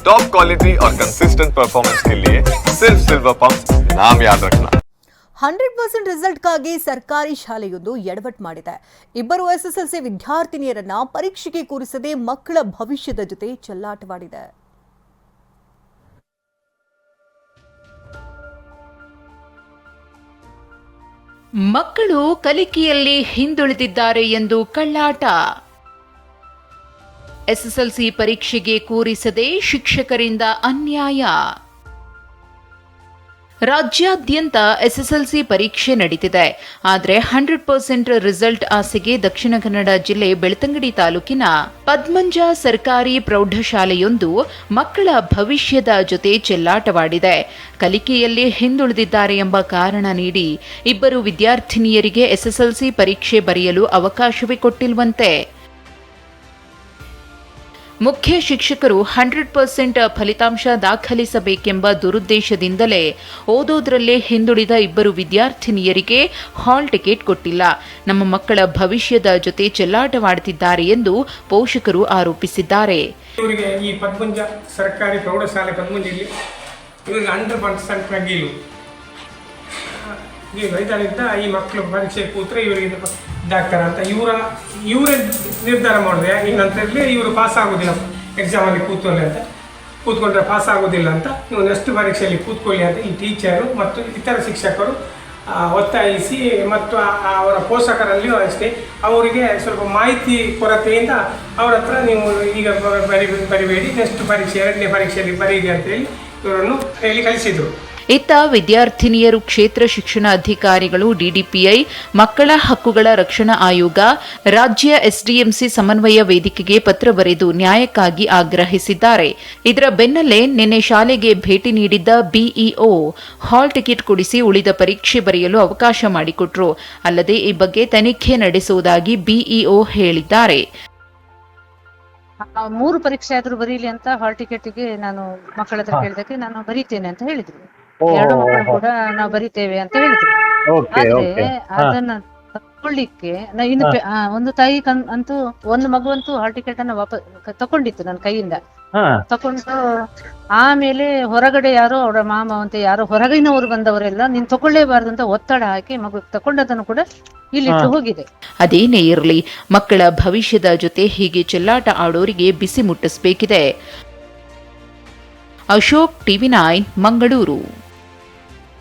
Top quality और consistent performance के लिए सिर्फ सिल्वर पंप नाम याद रखना ಹಂಡ್ರೆಡ್ ಪರ್ಸೆಂಟ್ ರಿಸಲ್ಟ್ಗಾಗಿ ಸರ್ಕಾರಿ ಶಾಲೆಯೊಂದು ಎಡವಟ್ ಮಾಡಿದೆ ಇಬ್ಬರು ಎಸ್ಎಸ್ಎಲ್ಸಿ ವಿದ್ಯಾರ್ಥಿನಿಯರನ್ನ ಪರೀಕ್ಷೆಗೆ ಕೂರಿಸದೆ ಮಕ್ಕಳ ಭವಿಷ್ಯದ ಜೊತೆ ಚೆಲ್ಲಾಟವಾಡಿದೆ ಮಕ್ಕಳು ಕಲಿಕೆಯಲ್ಲಿ ಹಿಂದುಳಿದಿದ್ದಾರೆ ಎಂದು ಕಳ್ಳಾಟ ಎಸ್ಎಸ್ಎಲ್ಸಿ ಪರೀಕ್ಷೆಗೆ ಕೂರಿಸದೆ ಶಿಕ್ಷಕರಿಂದ ಅನ್ಯಾಯ. ರಾಜ್ಯಾದ್ಯಂತ ಎಸ್ಎಸ್ಎಲ್ಸಿ ಪರೀಕ್ಷೆ ನಡೀತಿದೆ. ಆದರೆ ಹಂಡ್ರೆಡ್ ಪರ್ಸೆಂಟ್ ರಿಸಲ್ಟ್ ಆಸೆಗೆ ದಕ್ಷಿಣ ಕನ್ನಡ ಜಿಲ್ಲೆ ಬೆಳ್ತಂಗಡಿ ತಾಲೂಕಿನ ಪದ್ಮಂಜ ಸರ್ಕಾರಿ ಪ್ರೌಢಶಾಲೆಯೊಂದು ಮಕ್ಕಳ ಭವಿಷ್ಯದ ಜೊತೆ ಚೆಲ್ಲಾಟವಾಡಿದೆ. ಕಲಿಕೆಯಲ್ಲಿ ಹಿಂದುಳಿದಿದ್ದಾರೆ ಎಂಬ ಕಾರಣ ನೀಡಿ ಇಬ್ಬರು ವಿದ್ಯಾರ್ಥಿನಿಯರಿಗೆ ಎಸ್ಎಸ್ಎಲ್ಸಿ ಪರೀಕ್ಷೆ ಬರೆಯಲು ಅವಕಾಶವೇ ಕೊಟ್ಟಿಲ್ವಂತೆ. ಮುಖ್ಯ ಶಿಕ್ಷಕರು ಹಂಡ್ರೆಡ್ ಪರ್ಸೆಂಟ್ ಫಲಿತಾಂಶ ದಾಖಲಿಸಬೇಕೆಂಬ ದುರುದ್ದೇಶದಿಂದಲೇ ಓದೋದ್ರಲ್ಲೇ ಹಿಂದುಳಿದ ಇಬ್ಬರು ವಿದ್ಯಾರ್ಥಿನಿಯರಿಗೆ ಹಾಲ್ ಟಿಕೆಟ್ ಕೊಟ್ಟಿಲ್ಲ. ನಮ್ಮ ಮಕ್ಕಳ ಭವಿಷ್ಯದ ಜೊತೆ ಚೆಲ್ಲಾಟವಾಡುತ್ತಿದ್ದಾರೆ ಎಂದು ಪೋಷಕರು ಆರೋಪಿಸಿದ್ದಾರೆ. ಈ ಪದ್ಮಂಜ ಸರ್ಕಾರಿ ಪ್ರೌಢಶಾಲೆ ಪರ್ಸೆಂಟ್ ಆಗಿಲ್ಲ ಈ ಮಕ್ಕಳು ಪರೀಕ್ಷೆ ಕೂತ್ರೆ ಇವರಿಗೆ ಇದಾಗ್ತಾರೆ ಅಂತ ಇವರ, ಇವರೇ ನಿರ್ಧಾರ ಮಾಡಿದ್ರೆ ಏನಂತಂದ್ರೆ ಇವರು ಪಾಸ್ ಆಗೋದಿಲ್ಲ ಎಕ್ಸಾಮಲ್ಲಿ ಕೂತ್ಕೊಳ್ಳಿ ಅಂತ. ಕೂತ್ಕೊಂಡ್ರೆ ಪಾಸ್ ಆಗೋದಿಲ್ಲ ಅಂತ. ನೀವು ನೆಕ್ಸ್ಟ್ ಪರೀಕ್ಷೆಯಲ್ಲಿ ಕೂತ್ಕೊಳ್ಳಿ ಅಂತ ಈ ಟೀಚರು ಮತ್ತು ಇತರ ಶಿಕ್ಷಕರು ಒತ್ತಾಯಿಸಿ ಮತ್ತು ಅವರ ಪೋಷಕರಲ್ಲಿಯೂ ಅಷ್ಟೇ ಅವರಿಗೆ ಸ್ವಲ್ಪ ಮಾಹಿತಿ ಕೊರತೆಯಿಂದ ಅವರ ಹತ್ರ ನೀವು ಈಗ ಬರಿ ಬರಿಬೇಡಿ ನೆಕ್ಸ್ಟ್ ಪರೀಕ್ಷೆ, ಎರಡನೇ ಪರೀಕ್ಷೆಯಲ್ಲಿ ಬರೀರಿ ಅಂತೇಳಿ ಇವರನ್ನು ಹೇಳಿ ಕಳಿಸಿದರು. ಇತ್ತ ವಿದ್ಯಾರ್ಥಿನಿಯರು ಕ್ಷೇತ್ರ ಶಿಕ್ಷಣ ಅಧಿಕಾರಿಗಳು ಡಿಡಿಪಿಐ ಮಕ್ಕಳ ಹಕ್ಕುಗಳ ರಕ್ಷಣಾ ಆಯೋಗ ರಾಜ್ಯ ಎಸ್ಡಿಎಂಸಿ ಸಮನ್ವಯ ವೇದಿಕೆಗೆ ಪತ್ರ ಬರೆದು ನ್ಯಾಯಕ್ಕಾಗಿ ಆಗ್ರಹಿಸಿದ್ದಾರೆ. ಇದರ ಬೆನ್ನಲ್ಲೇ ನಿನ್ನೆ ಶಾಲೆಗೆ ಭೇಟಿ ನೀಡಿದ್ದ ಬಿಇಒ ಹಾಲ್ ಟಿಕೆಟ್ ಕೊಡಿಸಿ ಉಳಿದ ಪರೀಕ್ಷೆ ಬರೆಯಲು ಅವಕಾಶ ಮಾಡಿಕೊಟ್ರು. ಅಲ್ಲದೆ ಈ ಬಗ್ಗೆ ತನಿಖೆ ನಡೆಸುವುದಾಗಿ ಬಿಇಒ ಹೇಳಿದ್ದಾರೆ. ಆ, ಮೂರು ಪರೀಕ್ಷೆ ಆದ್ರೂ ಬರೀಲಿ ಅಂತ ಹಾಲ್ ಟಿಕೆಟ್ಗೆ ನಾನು ಮಕ್ಕಳ ಹತ್ರ ಕೇಳಿದಕ್ಕೆ ನಾನು ಬರೀತೇನೆ ಅಂತ ಹೇಳಿದ್ರು. ಎರಡು ಮಕ್ಕಳು ಕೂಡ ನಾವು ಬರಿತೇವೆ ಅಂತ ಹೇಳ್ತೀವಿ ಓಕೆ ಆದ್ರೆ ಓಕೆ. ಅದನ್ನ ತಕೊಳ್ಳಿಕ್ಕೆ ನಾ ಇನ್ನು ಒಂದು ತಾಯಿ ಅಂತೂ ಒಂದು ಮಗುವಂತೂ ಹಾಲ್ ಟಿಕೆಟ್ ಅನ್ನ ವಾಪಸ್ ತಕೊಂಡಿತ್ತು ನನ್ನ ಕೈಯಿಂದ. ತಕೊಂಡು ಆಮೇಲೆ ಹೊರಗಡೆ ಯಾರೋ ಅವರ ಮಾಮ ಅಂತ ಯಾರೋ ಹೊರಗಿನವರು ಬಂದವರೆಲ್ಲ ನೀನ್ ತಕೊಳ್ಳೇಬಾರ್ದು ಅಂತ ಒತ್ತಡ ಹಾಕಿ ಮಗು ತಕೊಂಡದನ್ನು ಕೂಡ ಇಲ್ಲಿಟ್ಟು ಹೋಗಿದೆ. ಅದೇನೇ ಇರಲಿ ಮಕ್ಕಳ ಭವಿಷ್ಯದ ಜೊತೆ ಹೀಗೆ ಚೆಲ್ಲಾಟ ಆಡೋರಿಗೆ ಬಿಸಿ ಮುಟ್ಟಿಸಬೇಕಿದೆ. Ashok TV nine Mangaluru.